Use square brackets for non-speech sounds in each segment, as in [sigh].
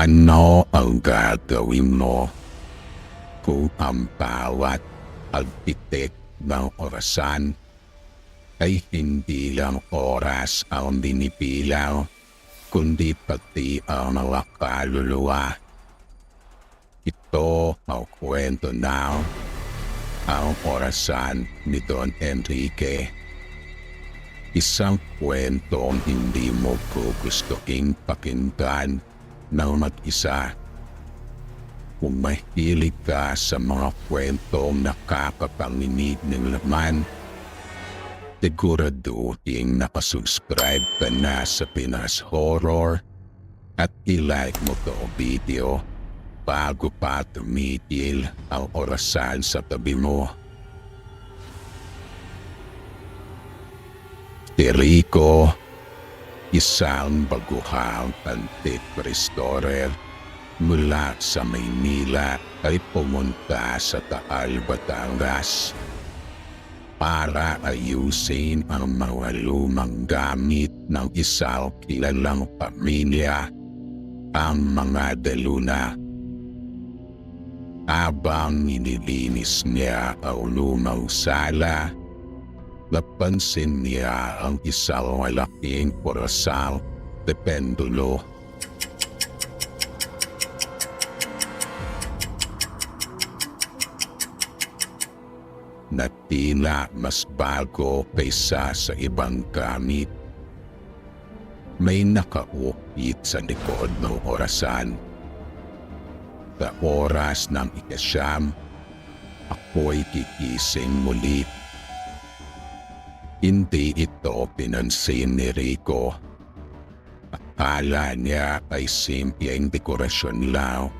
Ano ang gagawin mo kung ang bawat pagtitik ng orasan ay hindi lang oras ang binipilaw, kundi pati ang mga kaluluwa. Ito ang kwento na ang orasan ni Don Enrique. Isang kwentong hindi mo gugustuhin pakinggan ng mag-isa. Kung mahilig ka sa mga kwentong nakakapanginig ng laman, siguraduhin nakasubscribe ka na sa Pinas Horror at i-like mo to video bago pa tumitil ang orasan sa tabi mo. Si Rico, isang baguhang antique restorer mula sa Maynila ay pumunta sa Taal, Batangas para ayusin ang mga lumang gamit ng isang kilalang pamilya, ang mga daluna. Habang nililinis niya ang lumang sala, napansin niya ang isang malaking porosal de pendulo. na tila mas bago kaysa sa ibang gamit. May nakaukit sa likod ng orasan. Sa oras ng ikasyam, ako'y kikising muli. Hindi ito pinansin ni Rico. Akala niya ay simpleng dekorasyon lang.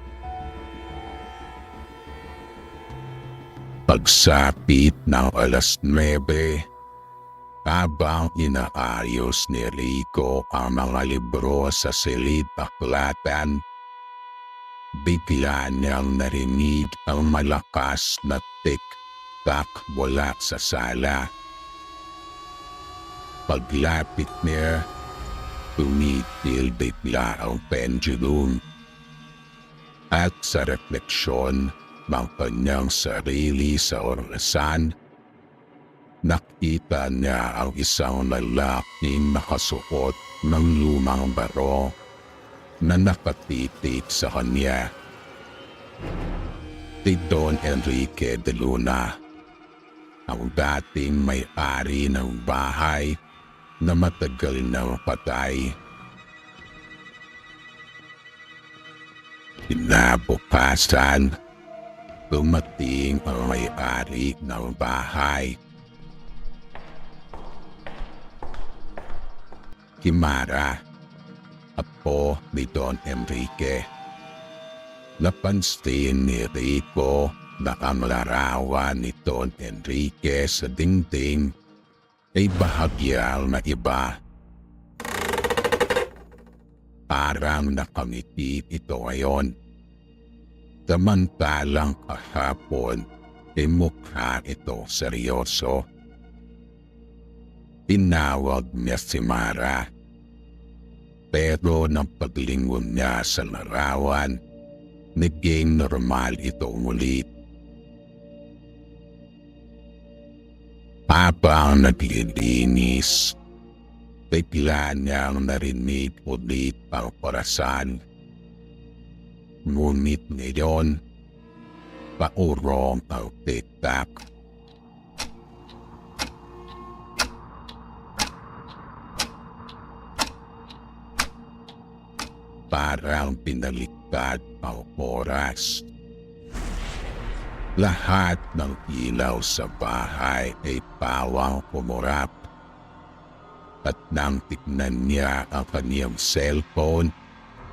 Pagsapit ng alas 9, habang inaayos ni Rico ang mga libro sa silid aklatan, bigla niyang narinig ang malakas na tik-tak mula sa sala. Paglapit niya, tumitil bigla ang pendulum. At sa refleksyon, ng kanyang sarili sa orasan, nakita niya ang isang lalaking nakasuot ng lumang baro na nakatitig sa kanya. Si Don Enrique de Luna, ang dating may-ari ng bahay na matagal nang patay. Kinabukasan, Dumating ang may-ari ng bahay. Kimara, apo ni Don Enrique. Napansin ni Rico na ang larawan ni Don Enrique sa dingding ay bahagyal na iba. Parang nakangiti ito ngayon. Samantalang kahapon ay mukha ito seryoso. Tinawag niya si Mara. Pero nang paglingon niya sa larawan, naging normal ito muli. Habang naglilinis, bigla niyang narinig ulit ang parasan Ngunit ngayon, paurong ang tiktak. Parang pinaliktad ang oras. Lahat ng ilaw sa bahay ay pawang kumurap. At nang tignan niya ang kaniyang cellphone,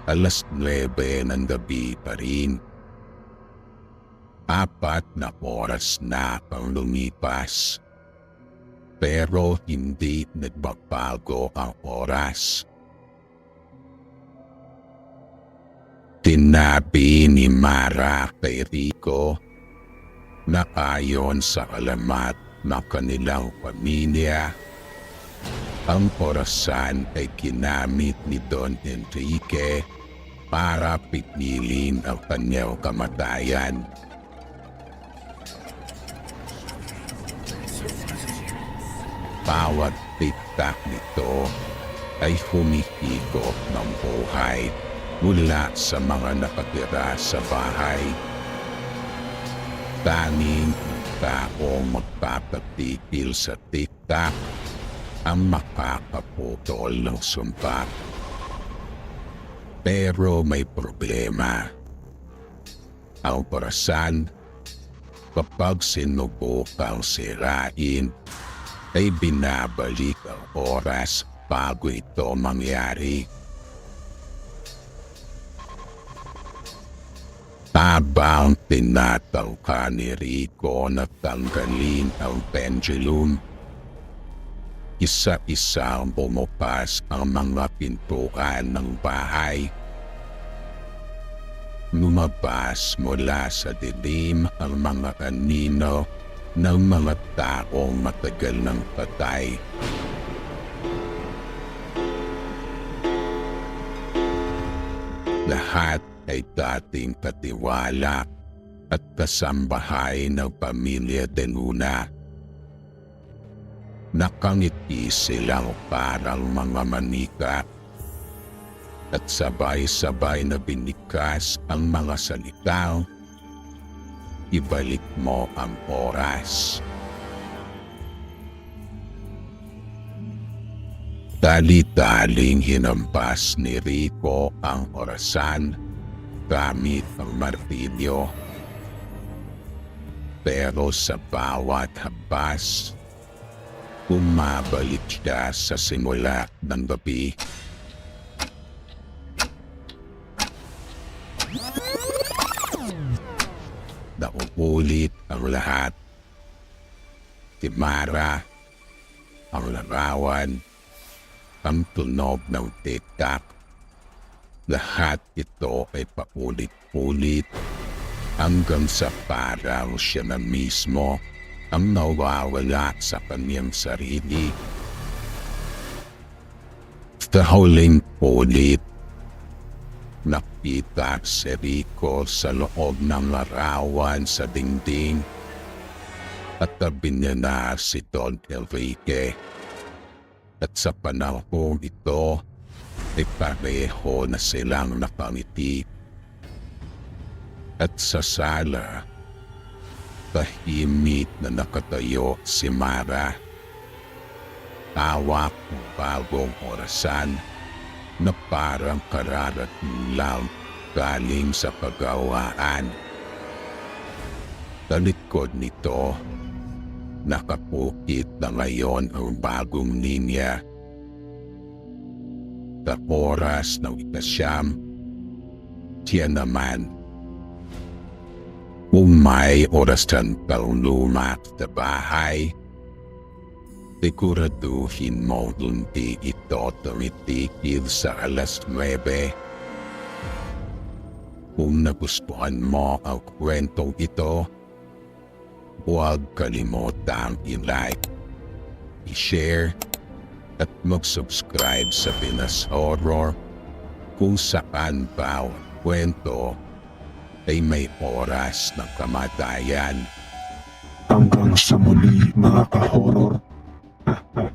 alas 9 ng gabi pa rin. Apat na oras na ang lumipas. Pero hindi nagbabago ang oras. Tinabi ni Mara kay Rico na ayon sa alamat ng kanilang pamilya, ang orasan ay ginamit ni Don Enrique para pipilin ang kanyang kamatayan. Bawat tiktak nito ay humihigop ng buhay mula sa mga nakatira sa bahay. Tanging ang taong magpapatigil sa tiktak ang makakaputol ng sumpa. Pero may problema. Ang parasan, kapag sinubukang sirain, ay binabalik ang oras bago ito mangyari. Habang tinatangka ni Rico na tanggalin ang pendulum, isa-isang bumupas ang mga pintuan ng bahay. Lumabas mula sa dilim ang mga kanino ng mga taong matagal ng patay. Lahat ay dating katiwala at kasambahay ng pamilya Denuna. Nakangiti silang parang mga manika at sabay-sabay na binikas ang mga salitang ibalik mo ang oras. Dali-daling hinampas ni Rico ang orasan gamit ang martilyo. Pero sa bawat habas, bumabalik siya sa simula ng gabi. Nauulit ang lahat. Si Mara, ang larawan, ang tunog ng tiktak. Lahat ito ay paulit-ulit hanggang sa parang siya na mismo ang nawawala sa kanyang sarili. Sa huling ulit, nakita si Rico sa loob ng larawan sa dingding at tabi niya na si Don Enrique. At sa panahon ito, ay pareho na silang nakangiti. At sa sala, tahimik na nakatayo si Mara. Tawak ng bagong orasan na parang kararating lang galing sa pagawaan. Talikod nito, nakapukit na ngayon ang bagong linya. Sa oras ng ikasyam, siya naman. Kung may oras kang lumak sa bahay, siguraduhin mo hindi ito tumitikil sa alas 9. Kung nagustuhan mo ang kwentong ito, huwag kalimutang i-like, i-share, at mag-subscribe sa Pinas Horror kung saan bawat kwento ay may oras ng kamatayan. Hanggang sa muli mga ka-horror. [laughs]